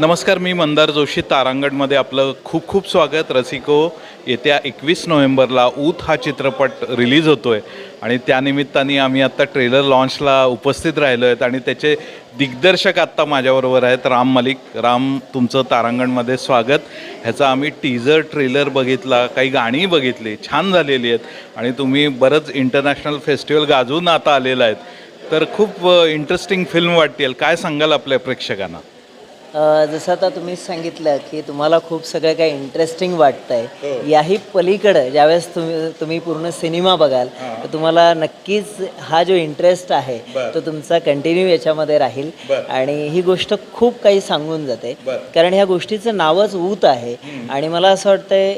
नमस्कार मी मंदार जोशी तारांगणमध्ये आपलं खूप खूप स्वागत. रसिको येत्या एकवीस नोव्हेंबरला ऊत हा चित्रपट रिलीज होतो आहे आणि त्यानिमित्ताने आम्ही आत्ता ट्रेलर लॉन्चला उपस्थित राहिलो आहेत आणि त्याचे दिग्दर्शक आत्ता माझ्याबरोबर आहेत राम मलिक. राम तुमचं तारांगणमध्ये स्वागत. ह्याचा आम्ही टीजर ट्रेलर बघितला काही गाणी बघितली छान झालेली आहेत आणि तुम्ही बरंच इंटरनॅशनल फेस्टिवल गाजवून आता आलेला आहेत. तर खूप इंटरेस्टिंग फिल्म वाटतील. काय सांगाल आपल्या प्रेक्षकांना? जसं आता तुम्ही सांगितलं की तुम्हाला खूप सगळं काही इंटरेस्टिंग वाटतंय. याही पलीकडं ज्यावेळेस तुम्ही तुम्ही पूर्ण सिनेमा बघाल तर तुम्हाला नक्कीच हा जो इंटरेस्ट आहे तो तुमचा कंटिन्यू याच्यामध्ये राहील. आणि ही गोष्ट खूप काही सांगून जाते. कारण ह्या गोष्टीचं नावच ऊत आहे. आणि मला असं वाटतंय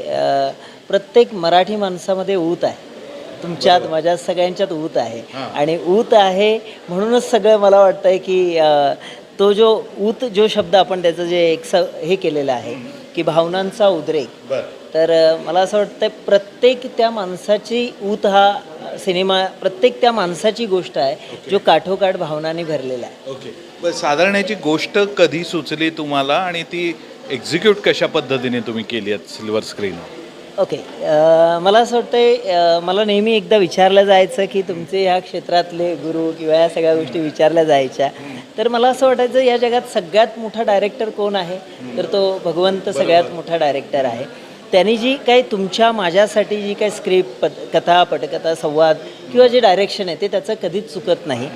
प्रत्येक मराठी माणसामध्ये ऊत आहे. तुमच्यात माझ्या सगळ्यांच्यात ऊत आहे. आणि ऊत आहे म्हणूनच सगळं मला वाटतंय की तो जो ऊत जो शब्द आपण त्याचं जे एक स हे केलेलं आहे की भावनांचा उद्रेक. तर मला असं वाटतं प्रत्येक त्या माणसाची ऊत हा सिनेमा प्रत्येक त्या माणसाची गोष्ट आहे जो काठोकाठ भावनाने भरलेला आहे. ओके. साधारण याची गोष्ट कधी सुचली तुम्हाला आणि ती एक्झिक्यूट कशा पद्धतीने तुम्ही केली आहेत सिल्वर स्क्रीनवर ओके. मला असं वाटतंय मला नेहमी एकदा विचारलं जायचं की तुमचे ह्या क्षेत्रातले गुरु किंवा या सगळ्या गोष्टी विचारल्या जायच्या. तर मला असं वाटायचं या जगात सगळ्यात मोठा डायरेक्टर कोण आहे? तर तो भगवंत सगळ्यात मोठा डायरेक्टर आहे. त्यांनी जी काही तुमच्या माझ्यासाठी जी काही स्क्रिप्ट पट कथा पटकथा संवाद किंवा जे डायरेक्शन आहे ते त्याचं कधीच चुकत नाही.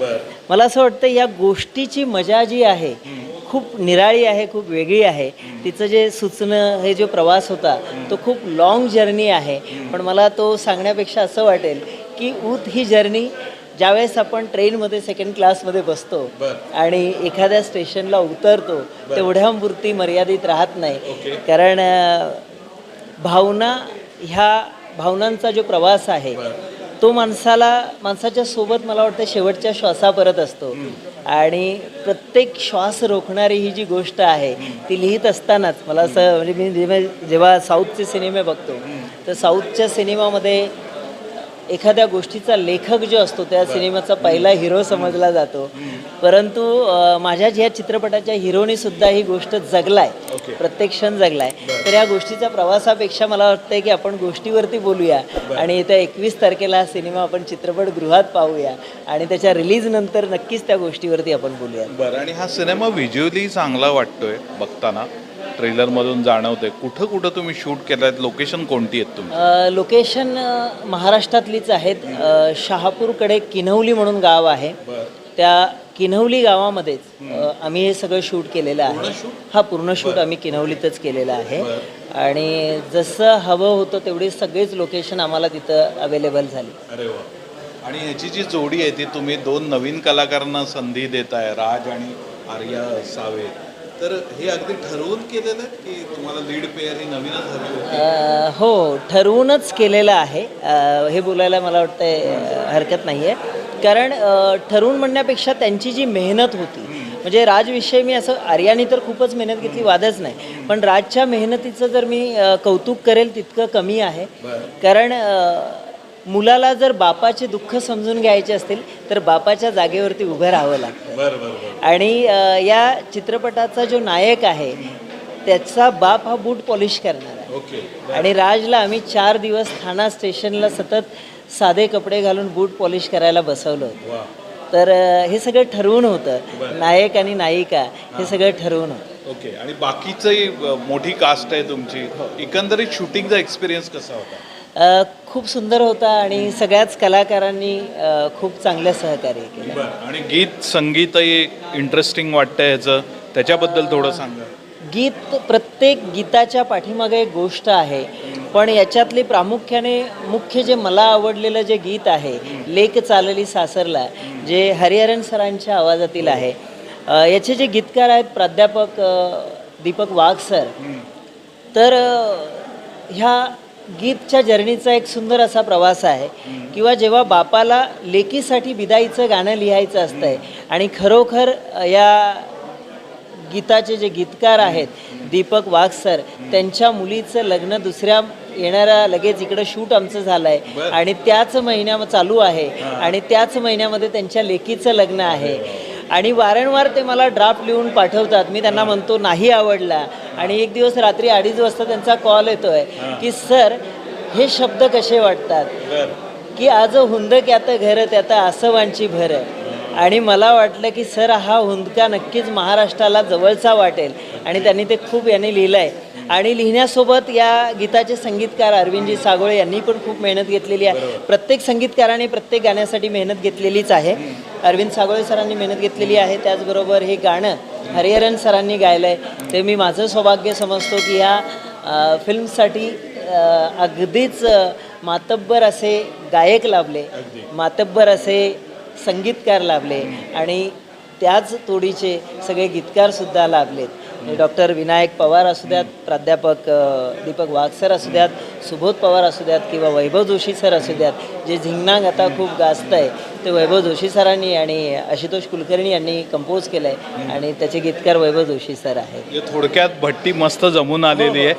मला असं वाटतं या गोष्टीची मजा जी आहे खूप निराळी आहे खूप वेगळी आहे. तिचं जे सुचणं हे जो प्रवास होता तो खूप लाँग जर्नी आहे. पण मला तो सांगण्यापेक्षा असं वाटेल की ऊत ही जर्नी ज्यावेळेस आपण ट्रेनमध्ये सेकंड क्लासमध्ये बसतो आणि एखाद्या स्टेशनला उतरतो तेवढ्यापुरती मर्यादित राहत नाही. कारण भावना ह्या भावनांचा जो प्रवास आहे तो माणसाला माणसाच्या सोबत मला वाटतं शेवटच्या श्वासापर्यंत असतो. आणि प्रत्येक श्वास रोखणारी ही जी गोष्ट आहे ती लिहित असतानाच मला असं म्हणजे मी जेव्हा- जेव्हा साऊथचे सिनेमे बघतो तर साऊथच्या सिनेमामध्ये एखाद्या गोष्टीचा लेखक जो असतो त्या सिनेमाचा पहिला हिरो समजला जातो. परंतु माझ्या ज्या चित्रपटाच्या हिरोनी सुद्धा ही गोष्ट जगलाय. प्रत्येक क्षण जगलाय. तर या गोष्टीच्या प्रवासापेक्षा मला वाटतंय की आपण गोष्टीवरती बोलूया. आणि येत्या एकवीस तारखेला हा सिनेमा आपण चित्रपटगृहात पाहूया. आणि त्याच्या रिलीज नंतर नक्कीच त्या गोष्टीवरती आपण बोलूया बरं. आणि हा सिनेमा व्हिज्युअली चांगला वाटतोय बघताना. ट्रेलरमधून जाणवते कुठं कुठं तुम्ही शूट केलं आहेत लोकेशन कोणती आहेत तुम्ही लोकेशन अ, महाराष्ट्रातलीच आहेत. अ, शहापूरकडे किन्हवली म्हणून गाव आहे. त्या किन्हवली गावामध्येच अ, आम्ही हे सगळं शूट केलेलं आहे. हा पूर्ण शूट आम्ही किन्हवलीतच केलेलं आहे. आणि जसं हवं होतं तेवढी सगळीच लोकेशन आम्हाला तिथं अवेलेबल झाली. अरे वा. आणि ह्याची जी जोडी आहे ती तुम्ही दोन नवीन कलाकारांना संधी देताय. राज आणि आर्या सावे तर हे अगदी ठरवून केलेलं आहे की तुम्हाला लीड पेअर ही नवीनच हवी होती? हो ठरवूनच केलेलं आहे. हे बोलायला मला वाटतं हरकत नाही आहे कारण ठरवून म्हणण्यापेक्षा त्यांची जी मेहनत होती म्हणजे राजविषयी मी असं आर्यानी तर खूपच मेहनत घेतली वादच नाही. पण राजच्या मेहनतीचं जर मी कौतुक करेल तितकं कमी आहे. कारण मुलाला जर बापाचे दुःख समजून घ्यायचे असतील तर बापाच्या जागेवरती उभं राहावं लागतं. आणि या चित्रपटाचा जो नायक आहे त्याचा बाप हा बूट पॉलिश करणार आहे. ओके. आणि राजला आम्ही चार दिवस ठाणा स्टेशनला सतत साधे कपडे घालून बूट पॉलिश करायला बसवलं होतं. तर हे सगळं ठरवून होतं. नायक आणि नायिका हे सगळं ठरवून होतं. ओके. आणि बाकीचंही मोठी कास्ट आहे तुमची. एकंदरीत शूटिंगचा एक्सपिरियन्स कसा होता? खूप सुंदर होता आणि सगळ्याच कलाकारांनी खूप चांगलं सहकार्य केलं. आणि गीत संगीतही इंटरेस्टिंग वाटतंय ह्याचं. त्याच्याबद्दल थोडं सांगा. गीत प्रत्येक गीताच्या पाठीमागे एक गोष्ट आहे. पण याच्यातली प्रामुख्याने मुख्य जे मला आवडलेलं जे गीत आहे लेक चालली सासरला जे हरिहरन सरांच्या आवाजातील आहे याचे जे गीतकार आहेत प्राध्यापक दीपक वाघ सर तर ह्या गीतच्या जर्नीचा एक सुंदर असा प्रवास आहे. किंवा जेव्हा बापाला लेकीसाठी बिदाईचं गाणं लिहायचं असतंय आणि खरोखर या गीताचे जे गीतकार आहेत दीपक वाघ सर त्यांच्या मुलीचं लग्न दुसऱ्या येणाऱ्या लगेच इकडं शूट आमचं झालं आहे आणि त्याच महिन्या चालू आहे. आणि त्याच महिन्यामध्ये त्यांच्या लेकीचं लग्न आहे. आणि वारंवार ते मला ड्राफ्ट लिहून पाठवतात. मी त्यांना म्हणतो नाही आवडला. आणि एक दिवस रात्री अडीच वाजता त्यांचा कॉल येतोय की सर हे शब्द कसे वाटतात? की आज हुंद त्यात घर त्यात आसवांची भर. आणि मला वाटलं की सर हा हुंदका नक्कीच महाराष्ट्राला जवळचा वाटेल. आणि त्यांनी ते खूप यांनी लिहिलं आहे आणि लिहिण्यासोबत या गीताचे संगीतकार अरविंदजी सागोळे यांनी पण खूप मेहनत घेतलेली आहे. प्रत्येक संगीतकाराने प्रत्येक गाण्यासाठी मेहनत घेतलेलीच आहे. अरविंद सागोळे सरांनी मेहनत घेतलेली आहे. त्याचबरोबर हे गाणं हरिहरन सरांनी गायलं आहे ते मी माझं सौभाग्य समजतो की ह्या फिल्मसाठी अगदीच मातब्बर असे गायक लाभले. मातब्बर असे संगीतकार लाभले आणि त्याच तोडीचे सगळे गीतकारसुद्धा लाभलेत. डॉक्टर विनायक पवार असू द्यात प्राध्यापक दीपक वाघ सर असू द्यात सुबोध पवार असू द्यात किंवा वैभव जोशी सर असू द्यात जे झिंगणांग आता खूप गाजत आहे ते वैभव जोशी सरांनी आणि आशुतोष कुलकर्णी यांनी कंपोज केलं आहे आणि त्याचे गीतकार वैभव जोशी सर आहेत. थोडक्यात भट्टी मस्त जमून आलेली आहे.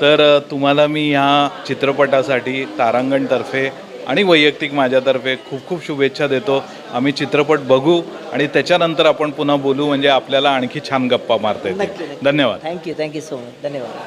तर तुम्हाला मी ह्या चित्रपटासाठी तारांगणतर्फे आणि वैयक्तिक माझ्यातर्फे खूप खूप शुभेच्छा देतो. आम्ही चित्रपट बघू आणि त्याच्यानंतर आपण पुन्हा बोलू म्हणजे आपल्याला आणखी छान गप्पा मारता. धन्यवाद. थँक्यू थँक्यू सो मच धन्यवाद.